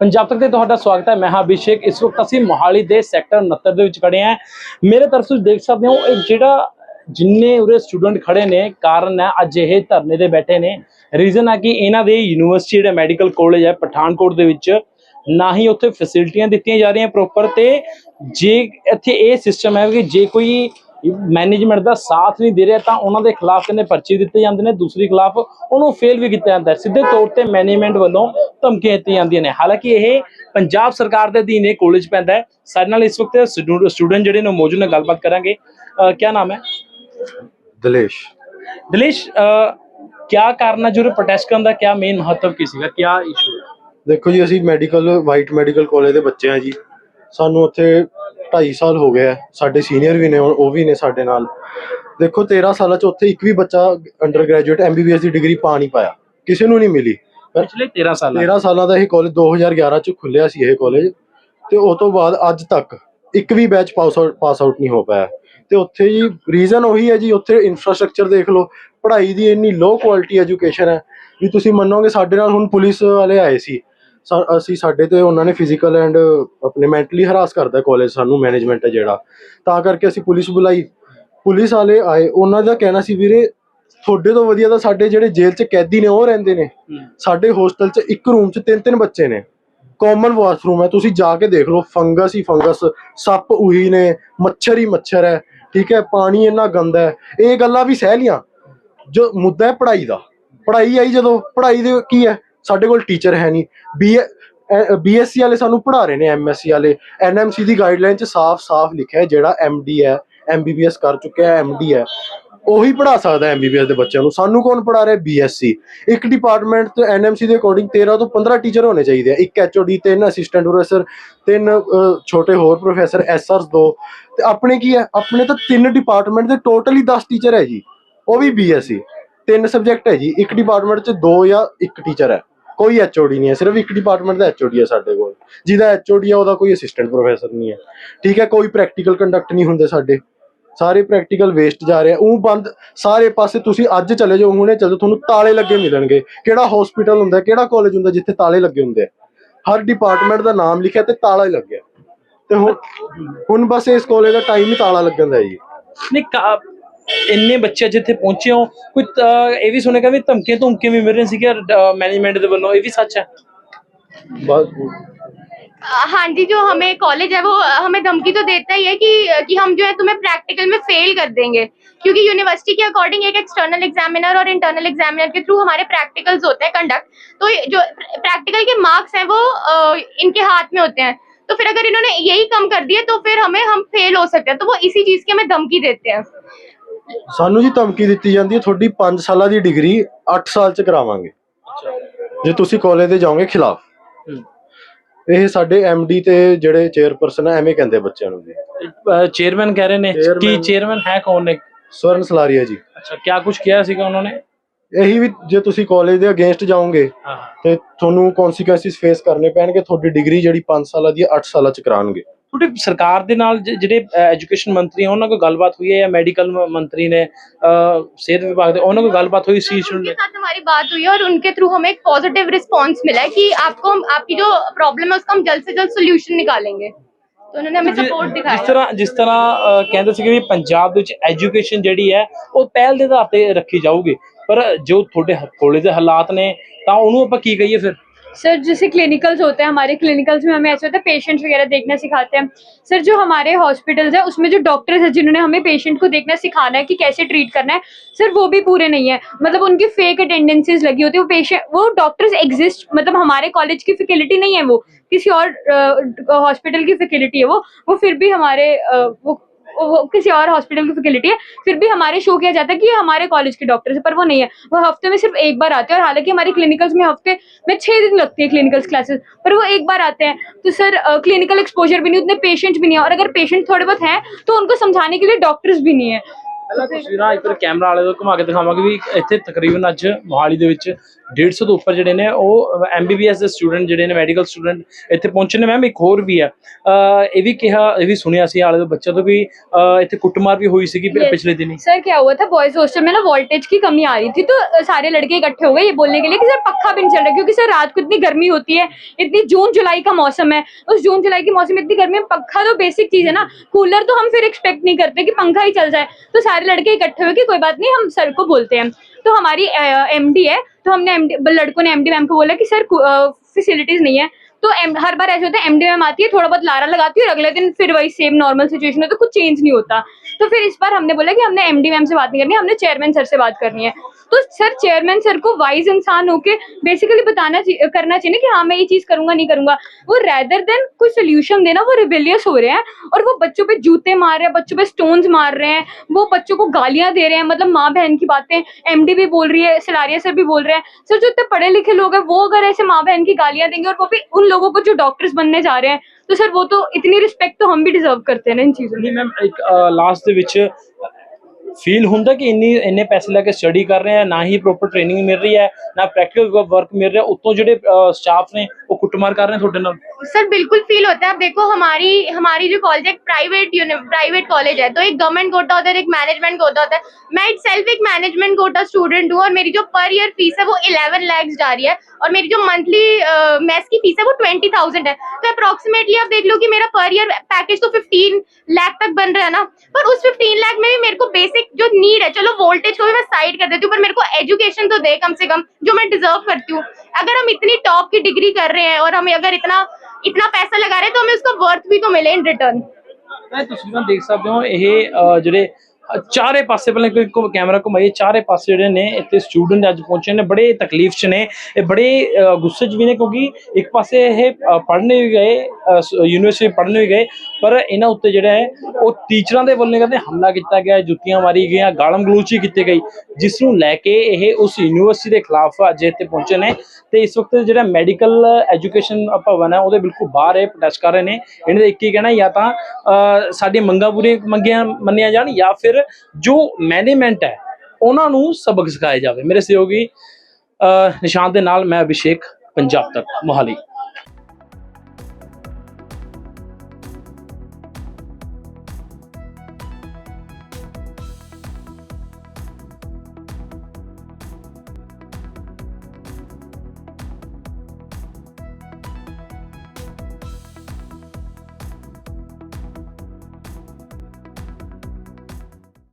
ਪੰਜਾਬ ਤੱਕ ਤੇ ਤੁਹਾਡਾ ਸਵਾਗਤ ਹੈ। ਮੈਂ ਹਾਂ ਅਭਿਸ਼ੇਕ। ਇਸ ਵਕਤ ਅਸੀਂ ਮੋਹਾਲੀ ਦੇ ਸੈਕਟਰ 69 ਦੇ ਵਿੱਚ ਖੜੇ ਹਾਂ। ਮੇਰੇ ਤਰਫ ਤੋਂ ਦੇਖ ਸਕਦੇ ਹੋ, ਇਹ ਜਿਹੜਾ ਜਿੰਨੇ ਉਰੇ ਸਟੂਡੈਂਟ ਖੜੇ ਨੇ, ਕਾਰਨ ਹੈ ਅੱਜ ਇਹ ਧਰਨੇ ਤੇ ਬੈਠੇ ਨੇ। ਰੀਜ਼ਨ ਹੈ ਕਿ ਇਹਨਾਂ ਦੇ ਯੂਨੀਵਰਸਿਟੀ ਜਿਹੜਾ ਮੈਡੀਕਲ ਕਾਲਜ ਹੈ, ਪਠਾਨਕੋਟ ਦੇ ਵਿੱਚ ਨਾ ਹੀ ਉੱਥੇ ਫੈਸਿਲਿਟੀਆਂ ਦਿੱਤੀਆਂ ਜਾ ਰਹੀਆਂ ਪ੍ਰੋਪਰ ਤੇ ਜੇ ਇੱਥੇ ਇਹ ਸਿਸਟਮ ਹੈ ਕਿ ਜੇ ਕੋਈ ਮੈਨੇਜਮੈਂਟ ਦਾ ਸਾਥ ਨਹੀਂ ਦੇ ਰਿਹਾ ਤਾਂ ਉਹਨਾਂ ਦੇ ਖਿਲਾਫ ਕਹਿੰਦੇ ਪਰਚੇ ਦਿੱਤੇ ਜਾਂਦੇ ਨੇ ਦੂਸਰੀ ਖਿਲਾਫ ਉਹਨੂੰ ਫੇਲ ਵੀ ਕੀਤਾ ਜਾਂਦਾ ਹੈ। ਸਿੱਧੇ ਤੌਰ ਤੇ ਮੈਨੇਜਮੈਂਟ ਵੱਲੋਂ ਧਮਕੀਆਂ ਦਿੱਤੀਆਂ ਜਾਂਦੀਆਂ ਨੇ। ਹਾਲਾਂਕਿ ਇਹ ਪੰਜਾਬ ਸਰਕਾਰ ਦੇ ਅਧੀਨ ਇਹ ਕਾਲਜ ਪੈਂਦਾ ਹੈ। ਸਾਡੇ ਨਾਲ ਇਸ ਵਕਤ ਸਟੂਡੈਂਟ ਜਿਹੜੇ ਨੇ ਮੌਜੂਦ ਨੇ ਗੱਲਬਾਤ ਕਰਾਂਗੇ। ਕਿਆ ਨਾਮ ਹੈ? ਦਿਲੇਸ਼। ਦਿਲੇਸ਼ ਕਿਆ ਕਾਰਨ ਹੈ ਜੋ ਪ੍ਰੋਟੈਸਟ ਕਰਨ ਦਾ? ਕਿਆ ਮੇਨ ਮਹੱਤਵ ਕੀ ਸੀਗਾ? ਕਿਆ ਇਸ਼ੂ ਦੇਖੋ ਜੀ ਅਸੀਂ ਮੈਡੀਕਲ ਵਾਈਟ ਮੈਡੀਕਲ ਕਾਲਜ ਦੇ ਬੱਚੇ ਆ ਜੀ। ਸਾਨੂੰ ਉੱਥੇ 2.5 ਸਾਲ ਹੋ ਗਏ ਸਾਡੇ ਸੀਨੀਅਰ ਵੀ ਨੇ ਉਹ ਵੀ ਨੇ ਸਾਡੇ ਨਾਲ। ਦੇਖੋ 13 ਸਾਲਾਂ ਚ ਉੱਥੇ ਇੱਕ ਵੀ ਬੱਚਾ ਅੰਡਰ ਗ੍ਰੈਜੂਏਟ ਐਮਬੀਬੀਐਸ ਦੀ ਡਿਗਰੀ ਪਾ ਨਹੀਂ ਪਾਇਆ। ਕਿਸੇ ਨੂੰ ਨਹੀਂ ਮਿਲੀ। ਪਿਛਲੇ 13 ਸਾਲਾਂ 13 ਸਾਲਾਂ ਦਾ ਇਹ ਕਾਲਜ 2011 ਚ ਖੁੱਲਿਆ ਸੀ ਇਹ ਕਾਲਜ ਤੇ ਉਸ ਤੋਂ ਬਾਅਦ ਅੱਜ ਤੱਕ ਇੱਕ ਵੀ batch pass out pass out ਨਹੀਂ ਹੋ ਪਾਇਆ। ਤੇ ਉੱਥੇ ਜੀ ਰੀਜ਼ਨ ਉਹੀ ਹੈ ਜੀ ਉੱਥੇ ਇਨਫਰਾਸਟ੍ਰਕਚਰ ਦੇਖ ਲਓ ਪੜ੍ਹਾਈ ਦੀ ਇੰਨੀ ਲੋ ਕੁਆਲਿਟੀ ਐਜੂਕੇਸ਼ਨ ਹੈ। ਵੀ ਤੁਸੀਂ ਮੰਨੋਗੇ ਸਾਡੇ ਨਾਲ ਹੁਣ ਪੁਲਿਸ ਵਾਲੇ ਆਏ ਸਾ- ਅਸੀਂ ਸਾਡੇ ਤੇ ਉਹਨਾਂ ਨੇ ਫਿਜ਼ੀਕਲ ਐਂਡ ਆਪਣੇ ਮੈਂਟਲੀ ਹਰਾਸ ਕਰਦਾ ਕਾਲਜ ਸਾਨੂੰ ਮੈਨੇਜਮੈਂਟ ਹੈ ਜਿਹੜਾ। ਤਾਂ ਕਰਕੇ ਅਸੀਂ ਪੁਲਿਸ ਬੁਲਾਈ। ਪੁਲਿਸ ਵਾਲੇ ਆਏ। ਉਹਨਾਂ ਦਾ ਕਹਿਣਾ ਸੀ ਵੀਰੇ ਤੁਹਾਡੇ ਤੋਂ ਵਧੀਆ ਤਾਂ ਸਾਡੇ ਜਿਹੜੇ ਜੇਲ੍ਹ 'ਚ ਕੈਦੀ ਨੇ ਉਹ ਰਹਿੰਦੇ ਨੇ। ਸਾਡੇ ਹੋਸਟਲ 'ਚ ਇੱਕ ਰੂਮ 'ਚ ਤਿੰਨ ਤਿੰਨ ਬੱਚੇ ਨੇ। ਕਾਮਨ ਵਾਸ਼ਰੂਮ ਹੈ। ਤੁਸੀਂ ਜਾ ਕੇ ਦੇਖ ਲਓ ਫੰਗਸ ਹੀ ਫੰਗਸ ਸੱਪ ਉਹੀ ਨੇ। ਮੱਛਰ ਹੀ ਮੱਛਰ ਹੈ। ਠੀਕ ਹੈ ਪਾਣੀ ਇੰਨਾ ਗੰਦਾ ਹੈ। ਇਹ ਗੱਲਾਂ ਵੀ ਸਹਿ ਲੀਆਂ। ਜੋ ਮੁੱਦਾ ਹੈ ਪੜ੍ਹਾਈ ਦਾ। ਪੜ੍ਹਾਈ ਆਈ ਜਦੋਂ? ਪੜ੍ਹਾਈ ਦੇ ਕੀ ਹੈ? ਸਾਡੇ ਕੋਲ ਟੀਚਰ ਹੈ ਨਹੀਂ। ਬੀ ਬੀਐਸਸੀ ਵਾਲੇ ਸਾਨੂੰ ਪੜ੍ਹਾ ਰਹੇ ਨੇ ਐਮਐਸਸੀ ਵਾਲੇ। ਐਨਐਮਸੀ ਦੀ ਗਾਈਡਲਾਈਨ 'ਚ ਸਾਫ਼-ਸਾਫ਼ ਲਿਖਿਆ ਹੈ ਜਿਹੜਾ ਐਮਡੀ ਹੈ ਐਮਬੀਬੀਐਸ ਕਰ ਚੁੱਕਿਆ ਹੈ ਐਮਡੀ ਹੈ। ਉਹੀ ਪੜ੍ਹਾ ਸਕਦਾ ਐਮਬੀਬੀਐਸ ਦੇ ਬੱਚਿਆਂ ਨੂੰ। ਸਾਨੂੰ ਕੌਣ ਪੜ੍ਹਾ ਰਿਹਾ ਬੀਐਸਸੀ ਇੱਕ ਡਿਪਾਰਟਮੈਂਟ ਤੇ ਐਨਐਮਸੀ ਦੇ ਅਕੋਰਡਿੰਗ 13 ਤੋਂ 15 ਟੀਚਰ ਹੋਣੇ ਚਾਹੀਦੇ ਆ। ਇੱਕ ਐਚਓਡੀ ਤਿੰਨ ਅਸਿਸਟੈਂਟ ਪ੍ਰੋਫੈਸਰ ਤਿੰਨ ਛੋਟੇ ਹੋਰ ਪ੍ਰੋਫੈਸਰ ਐਸਆਰਸ ਦੋ। ਤੇ ਆਪਣੇ ਕੀ ਹੈ? ਆਪਣੇ ਤਾਂ ਤਿੰਨ ਡਿਪਾਰਟਮੈਂਟ ਦੇ ਟੋਟਲੀ 10 ਟੀਚਰ ਹੈ ਜੀ। ਉਹ ਵੀ ਬੀਐਸਸੀ ਤਿੰਨ ਸਬਜੈਕਟ ਹੈ ਜੀ, ਇੱਕ ਡਿਪਾਰਟਮੈਂਟ 'ਚ ਦੋ ਜਾਂ ਇੱਕ ਟੀਚਰ ਹੈ। ਕੋਈ ਐਚਓਡੀ ਨਹੀਂ ਹੈ, ਸਿਰਫ ਇੱਕ ਡਿਪਾਰਟਮੈਂਟ ਦਾ ਐਚਓਡੀ ਹੈ ਸਾਡੇ ਕੋਲ। ਜਿਹਦਾ ਐਚਓਡੀ ਹੈ ਉਹਦਾ ਕੋਈ ਅਸਿਸਟੈਂਟ ਪ੍ਰੋਫੈਸਰ ਨਹੀਂ ਹੈ। ਠੀਕ ਹੈ, ਕੋਈ ਪ੍ਰੈਕਟੀਕਲ ਕੰਡਕਟ ਨਹੀਂ ਹੁੰਦੇ ਸਾਡੇ। ਸਾਰੇ ਪ੍ਰੈਕਟੀਕਲ ਵੇਸਟ ਜਾ ਰਹੇ ਉਹ ਬੰਦ, ਸਾਰੇ ਪਾਸੇ ਤੁਸੀਂ ਅੱਜ ਚਲੇ ਜਾਓ, ਹੁਣੇ ਚਲੇ ਤੁਹਾਨੂੰ ਤਾਲੇ ਲੱਗੇ ਮਿਲਣਗੇ। ਕਿਹੜਾ ਹਸਪੀਟਲ ਹੁੰਦਾ, ਕਿਹੜਾ ਕਾਲਜ ਹੁੰਦਾ, ਜਿੱਥੇ ਤਾਲੇ ਲੱਗੇ ਹੁੰਦੇ ਆ। ਹਰ ਡਿਪਾਰਟਮੈਂਟ ਦਾ ਨਾਮ ਲਿਖਿਆ ਤੇ ਤਾਲਾ ਹੀ ਲੱਗਿਆ। ਤੇ ਹੁਣ ਹੁਣ ਬਸ ਇਸ ਕਾਲਜ ਦਾ ਟਾਈਮ ਹੀ ਤਾਲਾ ਲੱਗਣ ਦਾ ਜੀ। ਨਹੀਂ ਇੰਨੇ ਬੱਚੇ ਜਿੱਥੇ ਪਹੁੰਚੇ ਹੋ ਕੋਈ ਅਹ, ਇਹ ਵੀ ਸੁਣੇਗਾ ਵੀ ਧਮਕੀਆਂ ਧਮਕੀਆਂ ਵੀ ਮਿਲ ਰਹੀਆਂ ਸੀਗੀਆਂ ਮੈਨੇਜਮੈਂਟ ਦੇ ਵੱਲੋਂ ਇਹ ਵੀ ਸੱਚ ਹੈ ਬਸ हाँ जी जो हमें कॉलेज है वो हमें धमकी तो देता ही है कि कि हम जो है तुम्हें प्रैक्टिकल में फेल कर देंगे क्योंकि यूनिवर्सिटी के अकॉर्डिंग एक एक्सटर्नल एग्जामिनर और इंटरनल एग्जामिनर के थ्रू हमारे प्रैक्टिकल्स होते हैं कंडक्ट तो ये जो प्रैक्टिकल के मार्क्स हैं वो अ, इनके हाथ में होते हैं तो फिर अगर इन्होंने यही कम कर दिए तो फिर हमें हम फेल हो सकते हैं तो वो इसी चीज की हमें धमकी देते हैं ਸਾਨੂੰ ਜੀ ਧਮਕੀ ਦਿੱਤੀ ਜਾਂਦੀ ਹੈ ਤੁਹਾਡੀ 5 ਸਾਲਾਂ ਦੀ ਡਿਗਰੀ 8 ਸਾਲ ਚ ਕਰਾਵਾਂਗੇ। ਜੇ ਤੁਸੀਂ ਕਾਲਜ ਦੇ ਜਾਓਗੇ ਖਿਲਾਫ। ਇਹ ਸਾਡੇ ਐਮਡੀ ਤੇ ਜਿਹੜੇ ਚੇਅਰਪਰਸਨ ਆ ਐਵੇਂ ਕਹਿੰਦੇ ਬੱਚਿਆਂ ਨੂੰ ਜੀ। ਚੇਅਰਮੈਨ ਕਹਿ ਰਹੇ ਨੇ। ਕਿ ਚੇਅਰਮੈਨ ਹੈ ਕੌਣ ਨੇ? ਸਵਰਨ ਸਲਾਰੀਆ ਜੀ। ਅੱਛਾ ਕਿਆ ਕੁਝ ਕਿਹਾ ਸੀਗਾ ਉਹਨਾਂ ਨੇ? ਇਹੀ ਵੀ ਜੇ ਤੁਸੀਂ ਕਾਲਜ ਦੇ ਅਗੇਂਸਟ ਜਾਓਗੇ ਤੇ ਤੁਹਾਨੂੰ ਕਨਸੀਕੁਐਂਸਿਸ ਫੇਸ ਕਰਨੇ ਪੈਣਗੇ ਤੁਹਾਡੀ ਡਿਗਰੀ ਜਿਹੜੀ 5 ਸਾਲਾਂ ਦੀ 8 ਸਾਲਾਂ ਚ ਕਰਾਉਣਗੇ। ਤੁਹਾਡੇ ਸਰਕਾਰ ਦੇ ਨਾਲ ਜ- ਜਿਹੜੇ ਐਜੂਕੇਸ਼ਨ ਮੰਤਰੀ ਆ ਉਹਨਾਂ ਕੋਲ ਗੱਲਬਾਤ ਹੋਈ ਹੈ ਜਾਂ ਮੈਡੀਕਲ ਮੰਤਰੀ ਨੇ ਅਹ, ਸਿਹਤ ਵਿਭਾਗ ਦੇ ਉਹਨਾਂ ਕੋਲ ਗੱਲਬਾਤ ਹੋਈ ਸੀ ਇਸ ਨੂੰ उनके साथ हमारी बात हुई है और उनके थ्रू हमें एक पॉजिटिव रिस्पांस मिला है कि आपको हम आपकी जो प्रॉब्लम है उसका हम जल्द से जल्द सोल्यूशन निकालेंगे तो उन्होंने हमें सपोर्ट ਜਿਸ दिखाया ਤਰ੍ਹਾਂ ਜਿਸ ਤਰ੍ਹਾਂ ਅਹ, ਕਹਿੰਦੇ ਸੀਗੇ ਵੀ ਪੰਜਾਬ ਦੇ ਵਿੱਚ ਐਜੂਕੇਸ਼ਨ ਜਿਹੜੀ ਹੈ ਉਹ ਪਹਿਲ ਦੇ ਆਧਾਰ ਤੇ ਰੱਖੀ ਜਾਊਗੀ ਪਰ ਜੋ ਤੁਹਾਡੇ ਕਾਲਜ ਦੇ ਹਾਲਾਤ ਨੇ ਤਾਂ ਉਹਨੂੰ ਆਪਾਂ ਕੀ ਕਹੀਏ ਫਿਰ सर जैसे क्लिनिकल्स होते हैं, हमारे क्लिनिकल्स में हमें ऐसे होता है पेशेंट्स वगैरह देखना सिखाते हैं। सर जो हमारे हॉस्पिटल्स है, उसमें जो डॉक्टर्स हैं, जिन्होंने हमें पेशेंट को देखना सिखाना है कि कैसे ट्रीट करना है सर वो भी पूरे नहीं है। मतलब उनकी फेक अटेंडेंसेज लगी होती है, वो पेशेंट वो डॉक्टर्स एग्जिस्ट मतलब हमारे कॉलेज की फैसिलिटी नहीं है वो, किसी और हॉस्पिटल की फैसिलिटी है वो वो फिर भी हमारे वो वो किसी और हॉस्पिटल की फैसिलिटी है फिर भी हमारे शो किया जाता है कि ये हमारे कॉलेज के डॉक्टर्स है पर वो नहीं है वो हफ्ते में सिर्फ एक बार आते हैं और हालांकि हमारी क्लिनिकल्स में हफ्ते में छः दिन लगती है क्लिनिकल्स क्लासेस पर वो एक बार आते हैं तो सर क्लिनिकल एक्सपोजर भी नहीं उतने पेशेंट भी नहीं है और अगर पेशेंट थोड़े बहुत हैं तो उनको समझाने के लिए डॉक्टर्स भी नहीं है ਪਹਿਲਾਂ ਤਸਵੀਰਾਂ ਇੱਧਰ ਕੈਮਰਾ ਵਾਲੇ ਤੋਂ ਘੁਮਾ ਕੇ ਦਿਖਾਵਾਂਗੇ ਵੀ ਇੱਥੇ ਤਕਰੀਬਨ ਅੱਜ ਮੋਹਾਲੀ ਦੇ ਵਿੱਚ 150 ਤੋਂ ਉੱਪਰ ਜਿਹੜੇ ਨੇ ਉਹ ਐਮਬੀਬੀਐਸ ਦੇ ਸਟੂਡੈਂਟ ਜਿਹੜੇ ਨੇ ਮੈਡੀਕਲ ਸਟੂਡੈਂਟ ਇੱਥੇ ਪਹੁੰਚੇ ਨੇ ਮੈਮ ਇੱਕ ਹੋਰ ਵੀ ਹੈ ਅਹ ਇਹ ਵੀ ਕਿਹਾ ਇਹ ਵੀ ਸੁਣਿਆ ਸੀ ਆਲੇ ਦੇ ਬੱਚਿਆਂ ਤੋਂ ਵੀ ਅਹ ਇੱਥੇ ਕੁੱਟਮਾਰ ਵੀ ਹੋਈ ਸੀਗੀ ਪਿ- Yes. ਪਿਛਲੇ ਦਿਨੀ सर क्या हुआ था बॉयज हॉस्टल में ना वोल्टेज की कमी आ रही थी तो अ, सारे लड़के इकट्ठे हो गए ये बोलने के लिए कि सर पक्का भी नहीं चल रहा क्योंकि सर रात को इतनी गर्मी होती है इतनी जून जुलाई का मौसम है उस जून जुलाई के मौसम में इतनी गर्मी में पंखा तो बेसिक चीज है ना कूलर तो हम फिर एक्सपेक्ट नहीं करते कि पंखा ही चल जाए तो सारे लड़के इकट्ठे हुए कि कोई बात नहीं हम सर को बोलते हैं तो हमारी एमडी है तो हमने एमडी लड़कों ने एमडी मैम को बोला कि सर फैसिलिटीज नहीं है तो हर बार ऐसे होता है एमडी मैम आती है, थोड़ा बहुत लारा लगाती है और अगले दिन फिर वही सेम नॉर्मल सिचुएशन है तो कुछ चेंज नहीं होता। तो फिर इस बार हमने बोला कि हमने एमडी मैम से बात नहीं करनी हमने चेयरमैन सर से बात करनी है। तो सर चेयरमैन सर को वाइज इंसान होके बेसिकली बताना करना चाहिए कि हाँ मैं ये चीज़ करूँगा, नहीं करूँगा। वो रेदर देन कोई सोल्यूशन देना, वो रिबेलियस हो रहे हैं और वो बच्चों पे जूते मार रहे हैं, बच्चों पे स्टोन्स मार रहे हैं, वो बच्चों को गालियाँ दे रहे हैं मतलब माँ बहन की बातें एमडी भी बोल रही है, सलारिया सर भी बोल रहे हैं। सर, जो इतने पढ़े लिखे लोग हैं, वो अगर ऐसे माँ बहन की गालियाँ देंगे और वो भी उन लोगों को जो डॉक्टर्स बनने जा रहे हैं तो सर वो तो इतनी रिस्पेक्ट तो हम भी डिजर्व करते हैं ना इन चीजों ਨਹੀਂ ਮੈਮ ਇੱਕ ਲਾਸਟ ਦੇ ਵਿੱਚ ਫੀਲ ਹੁੰਦਾ ਕਿ ਇੰਨੀ ਇੰਨੇ ਪੈਸੇ ਲੈ ਕੇ ਸਟੱਡੀ ਕਰ ਰਹੇ ਆ ਨਾ ਹੀ ਪ੍ਰੋਪਰ ਟ੍ਰੇਨਿੰਗ ਮਿਲ ਰਹੀ ਹੈ ਨਾ ਪ੍ਰੈਕਟੀਕਲ ਵਰਕ ਮਿਲ ਰਿਹਾ ਉੱਤੋਂ ਜਿਹੜੇ ਸਟਾਫ ਨੇ ਉਹ ਕੁੱਟਮਾਰ ਕਰ ਰਹੇ ਨੇ ਤੁਹਾਡੇ ਨਾਲ सर, बिल्कुल फील होता है। अब देखो, हमारी हमारी जो कॉलेज है प्राइवेट प्राइवेट कॉलेज है तो एक गवर्नमेंट कोटा होता है, एक मैनेजमेंट कोटा होता है। मैं इट सेल्फ एक मैनेजमेंट कोटा स्टूडेंट हूँ और मेरी जो पर ईयर फ़ीस है, वो 11 लैक्स जा रही है और मेरी जो मंथली मैथ्स की फ़ीस है, वो ट्वेंटी थाउज़ेंड है। तो अप्रोक्सीमेटली आप देख लो कि मेरा पर ईयर पैकेज तो फिफ्टीन लाख तक बन रहा है ना, पर उस फिफ्टीन लाख में भी मेरे को बेसिक जो नीड है, चलो वोल्टेज को भी मैं साइड कर देती हूँ, पर मेरे को एजुकेशन तो दे कम से कम, जो मैं डिजर्व करती हूँ। अगर हम इतनी टॉप की डिग्री कर रहे हैं और हमें अगर इतना इतना पैसा लगा रहे हैं तो हमें उसका वर्थ भी तो मिले इन रिटर्न ਇਹ ਤਸਵੀਰਾਂ ਦੇਖ ਸਕਦੇ ਹੋ ਇਹ ਅਹ, ਜਿਹੜੇ ਅਹ, ਚਾਰੇ ਪਾਸੇ ਪਹਿਲਾਂ ਕੋਈ ਕੋ- ਕੈਮਰਾ ਘੁਮਾਈਏ ਚਾਰੇ ਪਾਸੇ ਜਿਹੜੇ ਨੇ ਇੱਥੇ ਸਟੂਡੈਂਟ ਅੱਜ ਪਹੁੰਚੇ ਨੇ ਬੜੇ ਤਕਲੀਫ 'ਚ ਨੇ ਇਹ ਬੜੇ ਗੁੱਸੇ 'ਚ ਵੀ ਨੇ ਕਿਉਂਕਿ ਇੱਕ ਪਾਸੇ ਇਹ ਪੜ੍ਹਨੇ ਵੀ ਗਏ ਯੂਨੀਵਰਸਿਟੀ ਪੜ੍ਹਨੇ ਵੀ ਗਏ ਪਰ ਇਹਨਾਂ ਉੱਤੇ ਜਿਹੜਾ ਹੈ ਉਹ ਟੀਚਰਾਂ ਦੇ ਵੱਲੋਂ ਕਹਿੰਦੇ ਹਮਲਾ ਕੀਤਾ ਗਿਆ ਜੁੱਤੀਆਂ ਮਾਰੀ ਗਈਆਂ ਗਾਲਮ ਗਲੂਚੀ ਕੀਤੀ ਗਈ ਜਿਸ ਨੂੰ ਲੈ ਕੇ ਇਹ ਉਸ ਯੂਨੀਵਰਸਿਟੀ ਦੇ ਖਿਲਾਫ ਅੱਜ ਇੱਥੇ ਪਹੁੰਚੇ ਨੇ ਤੇ ਇਸ ਵਕਤ ਜਿਹੜਾ ਮੈਡੀਕਲ ਐਜੂਕੇਸ਼ਨ ਭਵਨ ਹੈ ਉਹਦੇ ਬਿਲਕੁਲ ਬਾਹਰ ਇਹ ਪ੍ਰੋਟੈਸਟ ਕਰ ਰਹੇ ਨੇ ਇਹਨਾਂ ਦਾ ਇੱਕ ਹੀ ਕਹਿਣਾ ਜਾਂ ਤਾਂ ਅਹ, ਸਾਡੀਆਂ ਮੰਗਾਂ ਪੂਰੀਆਂ ਮੰਗੀਆਂ ਮੰਨੀਆਂ ਜਾਣ ਜਾਂ ਫਿਰ ਜੋ ਮੈਨੇਜਮੈਂਟ ਹੈ ਉਹਨਾਂ ਨੂੰ ਸਬਕ ਸਿਖਾਇਆ ਜਾਵੇ। ਮੇਰੇ ਸਹਿਯੋਗੀ ਅਹ, ਨਿਸ਼ਾਨ ਦੇ ਨਾਲ ਮੈਂ ਅਭਿਸ਼ੇਕ ਪੰਜਾਬ ਤੱਕ ਮੋਹਾਲੀ।